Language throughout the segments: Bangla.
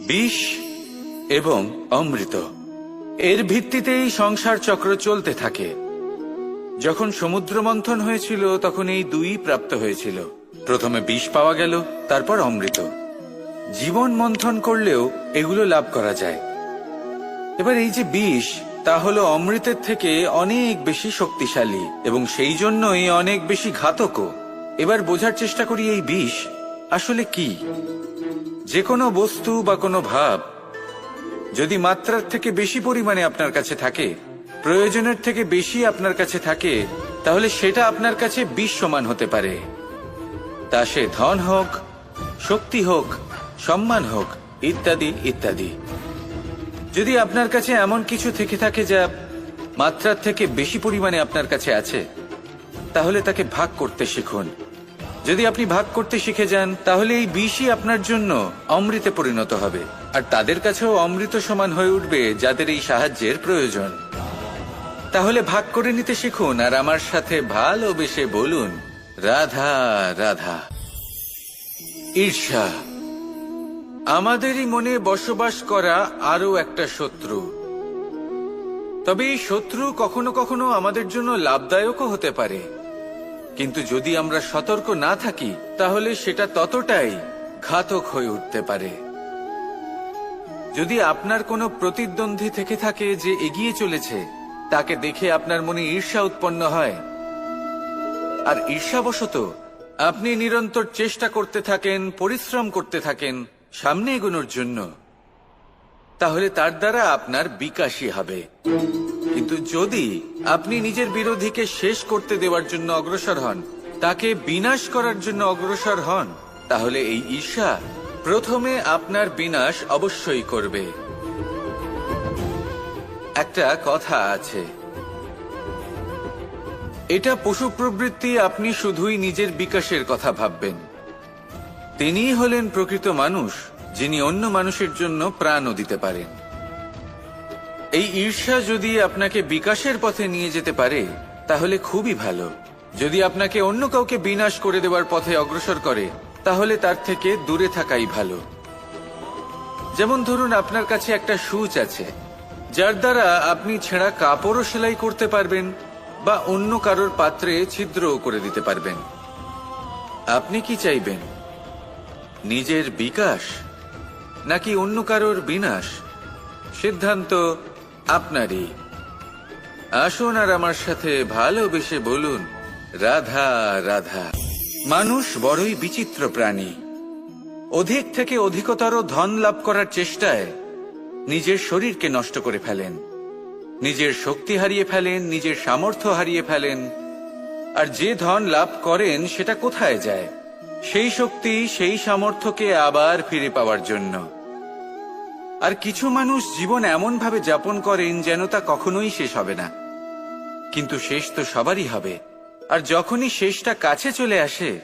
বিষ এবং অমৃত। এর ভিত্তিতেই সংসার চক্র চলতে থাকে। যখন সমুদ্র মন্থন হয়েছিল, তখন এই দুই প্রাপ্ত হয়েছিল। প্রথমে বিষ পাওয়া গেল, তারপর অমৃত। জীবন মন্থন করলেও এগুলো লাভ করা যায়। এবার এই যে বিষ, তা হলো অমৃতের থেকে অনেক বেশি শক্তিশালী এবং সেই জন্যই অনেক বেশি ঘাতকও। এবার বোঝার চেষ্টা করি এই বিষ আসলে কি। যে কোনো বস্তু বা কোনো ভাব যদি মাত্রার থেকে বেশি পরিমাণে আপনার কাছে থাকে, প্রয়োজনের থেকে বেশি আপনার কাছে থাকে, তাহলে সেটা আপনার কাছে বিষ সমান হতে পারে। তা সে ধন হোক, শক্তি হোক, সম্মান হোক, ইত্যাদি ইত্যাদি। যদি আপনার কাছে এমন কিছু থেকে থাকে যা মাত্রার থেকে বেশি পরিমাণে আপনার কাছে আছে, তাহলে তাকে ভাগ করতে শিখুন। যদি আপনি ভাগ করতে শিখে যান, তাহলে এই বিষই আপনার জন্য অমৃতে পরিণত হবে। আর তাদের কাছেও অমৃত সমান হয়ে উঠবে যাদের এই সাহায্যের প্রয়োজন। তাহলে ভাগ করে নিতে শিখুন, আর আমার সাথে ভালোবেসে বলুন, রাধা রাধা। ঈর্ষা, আমাদেরই মনে বসবাস করা আরও একটা শত্রু। তবে এই শত্রু কখনো কখনো আমাদের জন্য লাভদায়কও হতে পারে। কিন্তু যদি আমরা সতর্ক না থাকি, তাহলে সেটা ততটাই ঘাতক হয়ে উঠতে পারে। যদি আপনার কোনো প্রতিদ্বন্দ্বী থেকে থাকে যে এগিয়ে চলেছে, তাকে দেখে আপনার মনে ঈর্ষা উৎপন্ন হয়। আর ঈর্ষাবশত, আপনি নিরন্তর চেষ্টা করতে থাকেন, পরিশ্রম করতে থাকেন, সামনে এগোনোর জন্য। তাহলে তার দ্বারা আপনার বিকাশই হবে। কিন্তু যদি আপনি নিজের বিরোধীকে শেষ করতে দেওয়ার জন্য অগ্রসর হন। তাকে বিনাশ করার জন্য অগ্রসর হন। তাহলে এই ঈর্ষা প্রথমে আপনার বিনাশ অবশ্যই করবে। একটা কথা আছে। এটা পশু প্রবৃত্তি, আপনি শুধুই নিজের বিকাশের কথা ভাববেন। তিনিই হলেন প্রকৃত মানুষ, যিনি অন্য মানুষের জন্য প্রাণও দিতে পারেন। এই ঈর্ষা যদি আপনাকে বিকাশের পথে নিয়ে যেতে পারে, তাহলে খুবই ভালো। যদি আপনাকে অন্য কাউকে বিনাশ করে দেওয়ার পথে অগ্রসর করে, তাহলে তার থেকে দূরে থাকাই ভালো। যেমন ধরুন, আপনার কাছে একটা সুচ আছে, যার দ্বারা আপনি ছেঁড়া কাপড়ও সেলাই করতে পারবেন বা অন্য কারোর পাত্রে ছিদ্রও করে দিতে পারবেন। আপনি কি চাইবেন? নিজের বিকাশ নাকি অন্য কারোর বিনাশ? সিদ্ধান্ত আপনারই। আসুন আর আমার সাথে ভালোবেসে বলুন, রাধা রাধা। মানুষ বড়ই বিচিত্র প্রাণী। অধিক থেকে অধিকতর ধন লাভ করার চেষ্টায় নিজের শরীরকে নষ্ট করে ফেলেন। নিজের শক্তি হারিয়ে ফেলেন, নিজের সামর্থ্য হারিয়ে ফেলেন। আর যে ধন লাভ করেন, সেটা কোথায় যায়? সেই শক্তি, সেই সামর্থ্যকে আবার ফিরে পাওয়ার জন্য। আর কিছু মানুষ জীবন এমন ভাবে যাপন করেন যেন তা কখনোই শেষ হবে না। কিন্তু শেষ তো সবারই হবে। আর যখনই শেষটা কাছে চলে আসে,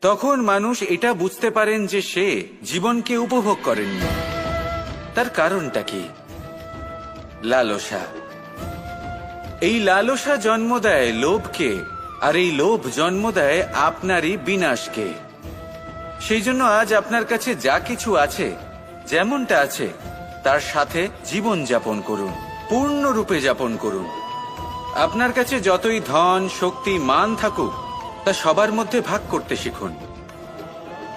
তখন মানুষ এটা বুঝতে পারেন যে সে জীবনকে উপভোগ করেননি। তার কারণটা কি? লালসা। এই লালসা জন্ম দেয় লোভকে, আর এই লোভ জন্ম দেয় আপনারই বিনাশকে। সেই জন্য আজ আপনার কাছে যা কিছু আছে, যেমনটা আছে তার সাথে জীবন যাপন করুন পূর্ণরূপে যাপন করুন। আপনার কাছে যতই ধন, শক্তি, মান থাকুক, তা সবার মধ্যে ভাগ করতে শিখুন।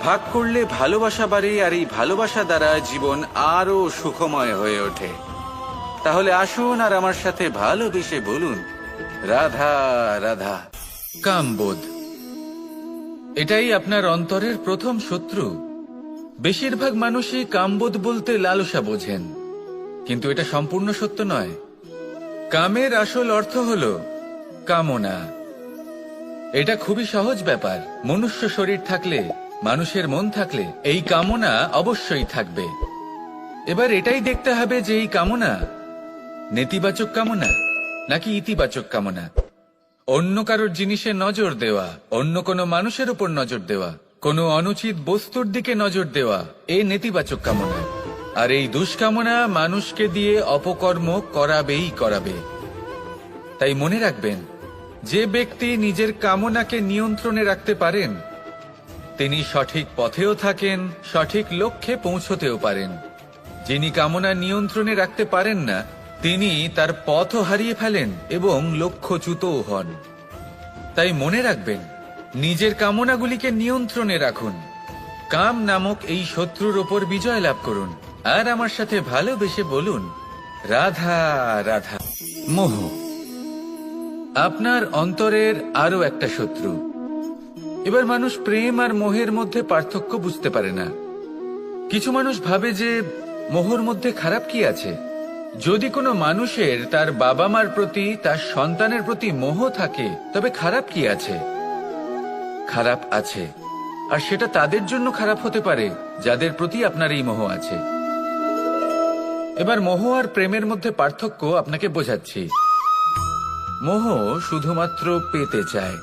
ভাগ করলে ভালোবাসা বাড়ে আর এই ভালোবাসা দ্বারা জীবন আরও সুখময় হয়ে ওঠে। তাহলে আসুন আর আমার সাথে ভালোবেসে বলুন, রাধা রাধা। কামবোধ। এটাই আপনার অন্তরের প্রথম শত্রু। বেশিরভাগ মানুষই কামবোধ বলতে লালসা বোঝেন। কিন্তু এটা সম্পূর্ণ সত্য নয়। কামের আসল অর্থ হল কামনা। এটা খুবই সহজ ব্যাপার। মনুষ্য শরীর থাকলে, মানুষের মন থাকলে এই কামনা অবশ্যই থাকবে। এবার এটাই দেখতে হবে যে এই কামনা নেতিবাচক কামনা নাকি ইতিবাচক কামনা। অন্য কারোর জিনিসে নজর দেওয়া, অন্য কোনো মানুষের উপর নজর দেওয়া। কোনো অনুচিত বস্তুর দিকে নজর দেওয়া, এ নেতিবাচক কামনা। আর এই দুষ্কামনা মানুষকে দিয়ে অপকর্ম করাবেই করাবে। তাই মনে রাখবেন, যে ব্যক্তি নিজের কামনাকে নিয়ন্ত্রণে রাখতে পারেন, তিনি সঠিক পথেও থাকেন, সঠিক লক্ষ্যে পৌঁছতেও পারেন। যিনি কামনা নিয়ন্ত্রণে রাখতে পারেন না, তিনি তার পথও হারিয়ে ফেলেন এবং লক্ষ্যচ্যুতও হন। তাই মনে রাখবেন নিজের কামনাগুলিকে নিয়ন্ত্রণে রাখুন। কাম নামক এই শত্রুর ওপর বিজয় লাভ করুন। আর আমার সাথে ভালোবেসে বলুন, রাধা রাধা। মোহ, আপনার অন্তরের আরও একটা শত্রু। এবার মানুষ প্রেম আর মোহের মধ্যে পার্থক্য বুঝতে পারে না। কিছু মানুষ ভাবে যে, মোহর মধ্যে খারাপ কি আছে? যদি কোনো মানুষের তার বাবা মার প্রতি, তার সন্তানের প্রতি মোহ থাকে, তবে খারাপ কি আছে? খারাপ আছে। আর সেটা তাদের জন্য খারাপ হতে পারে, যাদের প্রতি আপনার এই মোহ আছে। এবার মোহ আর প্রেমের মধ্যে পার্থক্য আপনাকে বোঝাচ্ছি। মোহ শুধুমাত্র পেতে চায়।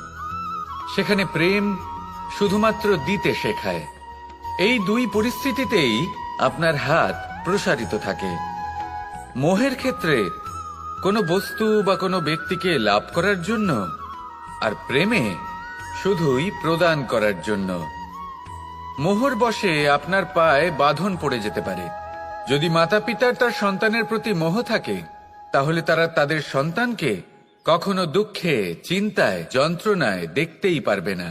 সেখানে প্রেম শুধুমাত্র দিতে শেখায়। এই দুই পরিস্থিতিতেই আপনার হাত প্রসারিত থাকে। মোহের ক্ষেত্রে কোনো বস্তু বা কোনো ব্যক্তিকে লাভ করার জন্য আর প্রেমে শুধুই প্রদান করার জন্য। মোহর বসে আপনার পায়ে বাঁধন পড়ে যেতে পারে। যদি মাতা পিতার তার সন্তানের প্রতি মোহ থাকে, তাহলে তারা তাদের সন্তানকে কখনো দুঃখে, চিন্তায়, যন্ত্রণায় দেখতেই পারবে না।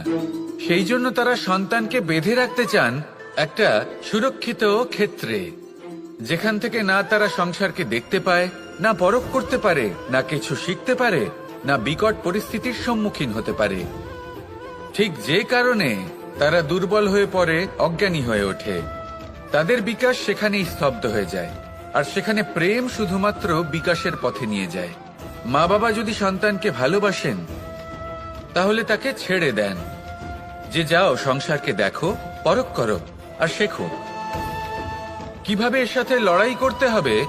সেই জন্য তারা সন্তানকে বেঁধে রাখতে চান একটা সুরক্ষিত ক্ষেত্রে, যেখান থেকে না তারা সংসারকে দেখতে পায়, না পরখ করতে পারে, না কিছু শিখতে পারে, না বিকট পরিস্থিতির সম্মুখীন হতে পারে। ঠিক যে কারণে তারা দুর্বল হয়ে পড়ে, অজ্ঞানী হয়ে ওঠে। তাদের বিকাশ সেখানেই স্তব্ধ হয়ে যায়। আর সেখানে প্রেম শুধুমাত্র বিকাশের পথে নিয়ে যায়। মা বাবা যদি সন্তানকে ভালোবাসেন, তাহলে তাকে ছেড়ে দেন। যে যাও, সংসারকে দেখো, পরখ করো, আর শেখো। কীভাবে এর সাথে লড়াই করতে হবে,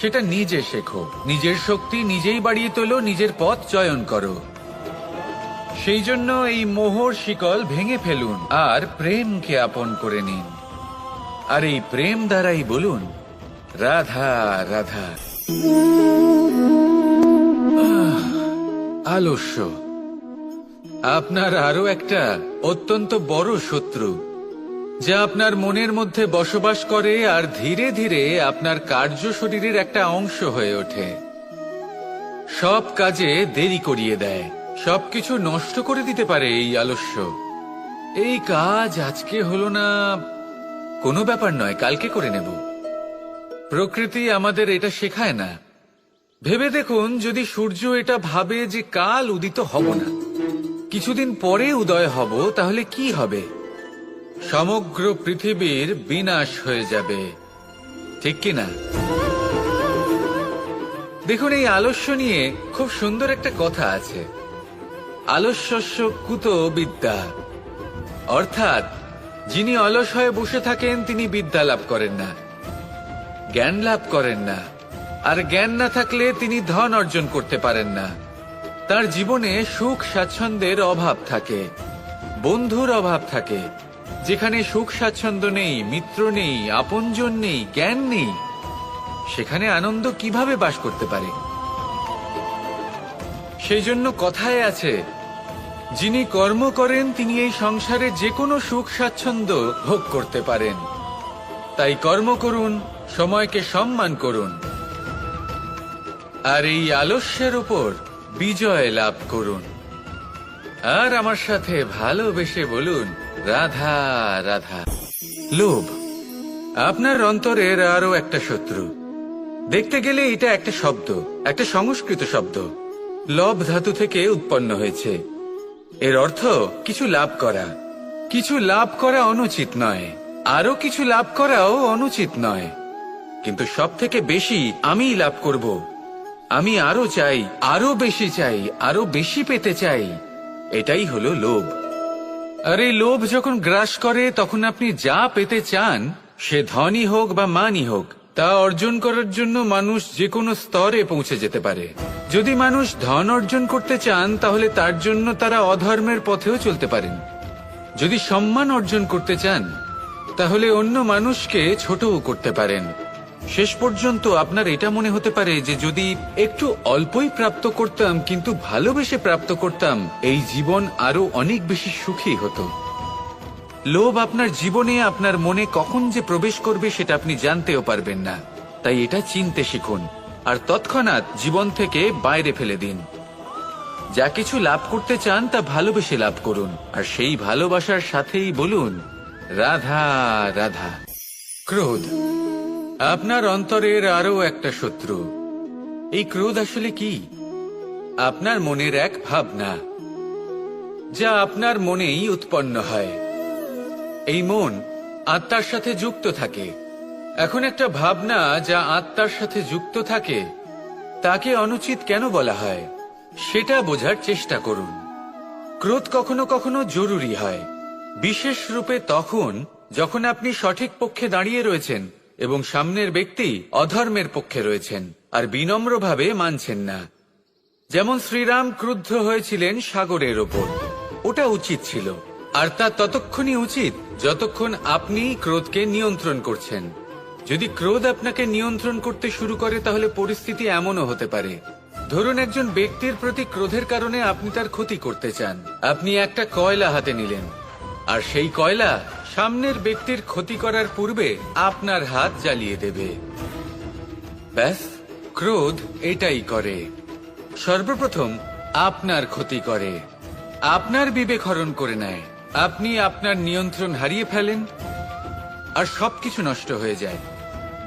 সেটা নিজে শেখো। নিজের শক্তি নিজেই বাড়িয়ে তোলো, নিজের পথ চয়ন করো। সেই জন্য এই মোহর শিকল ভেঙে ফেলুন, আর প্রেমকে আপন করে নিন। আর এই প্রেম দ্বারাই বলুন, রাধা রাধা। আলস্য। আপনার আরও একটা অত্যন্ত বড় শত্রু, যা আপনার মনের মধ্যে বসবাস করে আর ধীরে ধীরে আপনার কার্য শরীরের একটা অংশ হয়ে ওঠে। সব কাজে দেরি করিয়ে দেয়। সবকিছু নষ্ট করে দিতে পারে এই আলস্য। এই কাজ আজকে হলো না, কোনো ব্যাপার নয়, কালকে করে নেব। প্রকৃতি আমাদের এটা শেখায় না। ভেবে দেখুন, যদি সূর্য এটা ভাবে যে কাল উদিত হব না, কিছুদিন পরে উদয় হব, তাহলে কি হবে? সমগ্র পৃথিবীর বিনাশ হয়ে যাবে। ঠিক কি না? দেখুন, এই আলস্য নিয়ে খুব সুন্দর একটা কথা আছে। আলস্যস্য কুত বিদ্যা। অর্থাৎ, যিনি অলস হয়ে বসে থাকেন, তিনি বিদ্যা লাভ করেন না। জ্ঞান লাভ করেন না। আর জ্ঞান না থাকলে তিনি ধন অর্জন করতে পারেন না। তার জীবনে সুখ স্বাচ্ছন্দ্যের অভাব থাকে। বন্ধুর অভাব থাকে। যেখানে সুখ স্বাচ্ছন্দ্য নেই, মিত্র নেই, আপনজন নেই, জ্ঞান নেই, সেখানে আনন্দ কীভাবে বাস করতে পারে? সেই জন্য কথায় আছে, যিনি কর্ম করেন, তিনি এই সংসারে যে কোনো সুখ স্বাচ্ছন্দ্য ভোগ করতে পারেন। তাই কর্ম করুন, সময়কে সম্মান করুন। আর এই আলস্যের উপর বিজয় লাভ করুন। আর আমার সাথে ভালোবেসে বলুন, রাধা রাধা। লোভ, আপনার অন্তরের আরও একটা শত্রু। দেখতে গেলে এটা একটা শব্দ, একটা সংস্কৃত শব্দ। লব ধাতু থেকে উৎপন্ন হয়েছে। এর অর্থ কিছু লাভ করা। কিছু লাভ করা অনুচিত নয়। আরও কিছু লাভ করাও অনুচিত নয়। কিন্তু সব থেকে বেশি আমিই লাভ করব। আমি আরও চাই আরও বেশি চাই আরও বেশি পেতে চাই। এটাই হলো লোভ। আর এই লোভ যখন গ্রাস করে, তখন আপনি যা পেতে চান, সে ধনই হোক বা মানই হোক, তা অর্জন করার জন্য মানুষ যে কোনো স্তরে পৌঁছে যেতে পারে। যদি মানুষ ধন অর্জন করতে চান, তাহলে তার জন্য তারা অধর্মের পথেও চলতে পারেন। যদি সম্মান অর্জন করতে চান, তাহলে অন্য মানুষকে ছোটও করতে পারেন। শেষ পর্যন্ত আপনার এটা মনে হতে পারে যে যদি একটু অল্পই প্রাপ্ত করতাম, কিন্তু ভালোবেসে প্রাপ্ত করতাম, এই জীবন আরও অনেক বেশি সুখী হতো। লোভ আপনার জীবনে আপনার মনে কখন যে প্রবেশ করবে, সেটা আপনি জানতেও পারবেন না। তাই এটা চিনতে শিখুন। আর তৎক্ষণাৎ জীবন থেকে বাইরে ফেলে দিন। যা কিছু লাভ করতে চান, তা ভালোবেসে লাভ করুন। আর সেই ভালোবাসার সাথেই বলুন, রাধা রাধা। ক্রোধ। আপনার অন্তরের আরও একটা শত্রু। এই ক্রোধ আসলে কি? আপনার মনের এক ভাবনা, যা আপনার মনেই উৎপন্ন হয়। এই মন আত্মার সাথে যুক্ত থাকে। এখন একটা ভাবনা যা আত্মার সাথে যুক্ত থাকে, তাকে অনুচিত কেন বলা হয়? সেটা বোঝার চেষ্টা করুন। ক্রোধ কখনো কখনো জরুরি হয়। বিশেষ রূপে তখন, যখন আপনি সঠিক পক্ষে দাঁড়িয়ে রয়েছেন এবং সামনের ব্যক্তি অধর্মের পক্ষে রয়েছেন আর বিনম্রভাবে মানছেন না। যেমন শ্রীরাম ক্রুদ্ধ হয়েছিলেন সাগরের ওপর। ওটা উচিত ছিল। আর তা ততক্ষণই উচিত যতক্ষণ আপনি ক্রোধকে নিয়ন্ত্রণ করছেন। যদি ক্রোধ আপনাকে নিয়ন্ত্রণ করতে শুরু করে, তাহলে পরিস্থিতি এমনও হতে পারে। ধরুন একজন ব্যক্তির প্রতি ক্রোধের কারণে আপনি তার ক্ষতি করতে চান। আপনি একটা কয়লা হাতে নিলেন। আর সেই কয়লা সামনের ব্যক্তির ক্ষতি করার পূর্বে আপনার হাত জ্বালিয়ে দেবে। ব্যাস, ক্রোধ এটাই করে। সর্বপ্রথম আপনার ক্ষতি করে। আপনার বিবেক হরণ করে নেয়। আপনি আপনার নিয়ন্ত্রণ হারিয়ে ফেলেন, আর সবকিছু নষ্ট হয়ে যায়।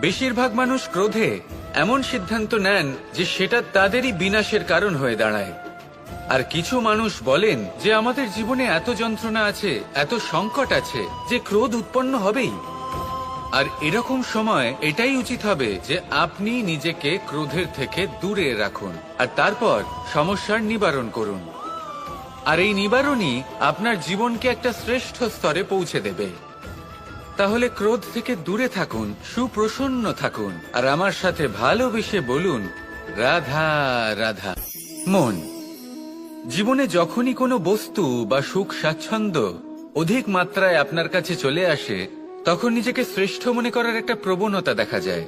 বেশিরভাগ মানুষ ক্রোধে এমন সিদ্ধান্ত নেন যে সেটা তাদেরই বিনাশের কারণ হয়ে দাঁড়ায়। আর কিছু মানুষ বলেন যে আমাদের জীবনে এত যন্ত্রণা আছে, এত সংকট আছে যে ক্রোধ উৎপন্ন হবেই। আর এরকম সময় এটাই উচিত হবে যে আপনি নিজেকে ক্রোধের থেকে দূরে রাখুন আর তারপর সমস্যার নিবারণ করুন। আর এই নিবারণই আপনার জীবনকে একটা শ্রেষ্ঠ স্তরে পৌঁছে দেবে। তাহলে ক্রোধ থেকে দূরে থাকুন, সুপ্রসন্ন থাকুন, আর আমার সাথে ভালোবেসে বলুন, রাধা রাধা। মন, জীবনে যখনই কোনো বস্তু বা সুখ, স্বাচ্ছন্দ্য অধিক মাত্রায় আপনার কাছে চলে আসে, তখন নিজেকে শ্রেষ্ঠ মনে করার একটা প্রবণতা দেখা যায়।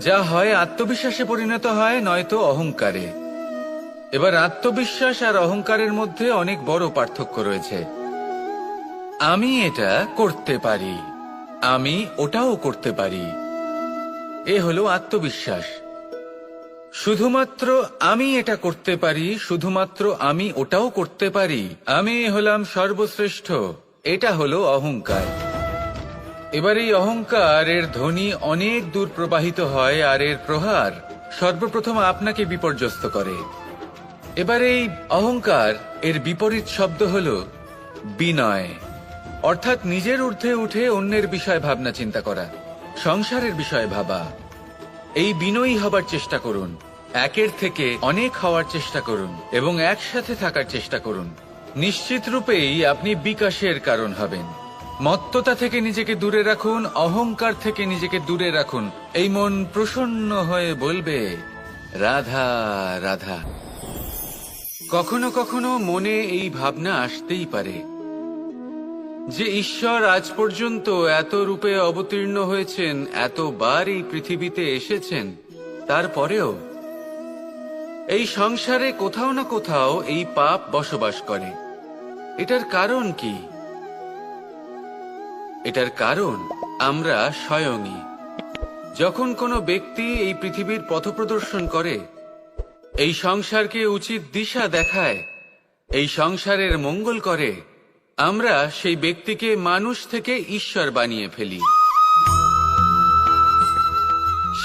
যা হয় আত্মবিশ্বাসে পরিণত হয়, নয়তো অহংকারে। এবার আত্মবিশ্বাস আর অহংকারের মধ্যে অনেক বড় পার্থক্য রয়েছে। আমি এটা করতে পারি। আমি ওটাও করতে পারি। এ হলো আত্মবিশ্বাস। শুধুমাত্র আমি এটা করতে পারি, শুধুমাত্র আমি ওটাও করতে পারি, আমি হলাম সর্বশ্রেষ্ঠ। এটা হলো অহংকার। এবার এই অহংকার এর ধ্বনি অনেক দূর প্রবাহিত হয় আর এর প্রহার সর্বপ্রথম আপনাকে বিপর্যস্ত করে। এবার এই অহংকার এর বিপরীত শব্দ হল বিনয়। অর্থাৎ নিজের ঊর্ধ্বে উঠে অন্যের বিষয়ে ভাবনা চিন্তা করা, সংসারের বিষয়ে ভাবা। এই বিনয়ী হবার চেষ্টা করুন, একের থেকে অনেক হওয়ার চেষ্টা করুন এবং একসাথে থাকার চেষ্টা করুন। নিশ্চিত রূপেই আপনি বিকাশের কারণ হবেন। মত্ততা থেকে নিজেকে দূরে রাখুন, অহংকার থেকে নিজেকে দূরে রাখুন। এই মন প্রসন্ন হয়ে বলবে, রাধা রাধা। কখনো কখনো মনে এই ভাবনা আসতেই পারে। যে ঈশ্বর আজ পর্যন্ত এত রূপে অবতীর্ণ হয়েছেন, এতবার এই পৃথিবীতে এসেছেন, তারপরেও এই সংসারে কোথাও না কোথাও এই পাপ বসবাস করে। এটার কারণ কি? এটার কারণ আমরা স্বয়ংই। যখন কোনো ব্যক্তি এই পৃথিবীর পথপ্রদর্শন করে, এই সংসারকে উচিত দিশা দেখায়, এই সংসারের মঙ্গল করে আমরা সেই ব্যক্তিকে মানুষ থেকে ঈশ্বর বানিয়ে ফেলি।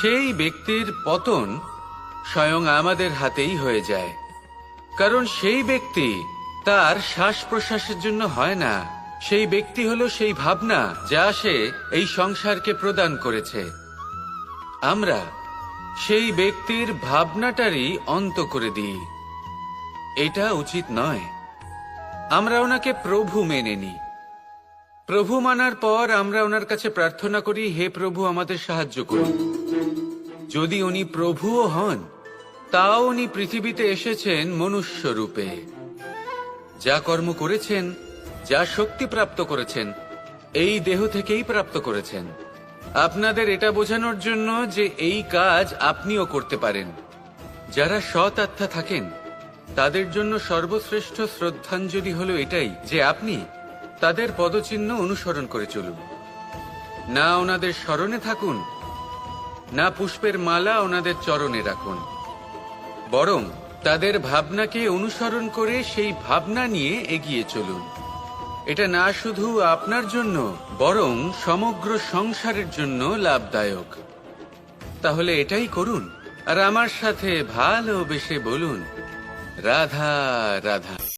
সেই ব্যক্তির পতন স্বয়ং আমাদের হাতেই হয়ে যায়। কারণ সেই ব্যক্তি তার শ্বাস প্রশ্বাসের জন্য হয় না। সেই ব্যক্তি হলো সেই ভাবনা যা সে এই সংসারকে প্রদান করেছে। আমরা সেই ব্যক্তির ভাবনাটারই অন্ত করে দিই। এটা উচিত নয়। আমরা ওনাকে প্রভু মেনে নিই প্রভু মানার পর আমরা ওনার কাছে প্রার্থনা করি, হে প্রভু, আমাদের সাহায্য করুন। যদি উনি প্রভুও হন, তাও উনি পৃথিবীতে এসেছেন মনুষ্য রূপে। যা কর্ম করেছেন, যা শক্তি প্রাপ্ত করেছেন, এই দেহ থেকেই প্রাপ্ত করেছেন। আপনাদের এটা বোঝানোর জন্য যে এই কাজ আপনিও করতে পারেন। যারা সৎ আত্মা থাকেন তাদের জন্য সর্বশ্রেষ্ঠ শ্রদ্ধাঞ্জলি হলো এটাই যে আপনি তাদের পদচিহ্ন অনুসরণ করে চলুন। না ওনাদের স্মরণে থাকুন, না পুষ্পের মালা ওনাদের চরণে রাখুন। বরং তাদের ভাবনাকে অনুসরণ করে সেই ভাবনা নিয়ে এগিয়ে চলুন। এটা না শুধু আপনার জন্য, বরং সমগ্র সংসারের জন্য লাভদায়ক। তাহলে এটাই করুন, আর আমার সাথে ভালোবেসে বলুন রাধা রাধা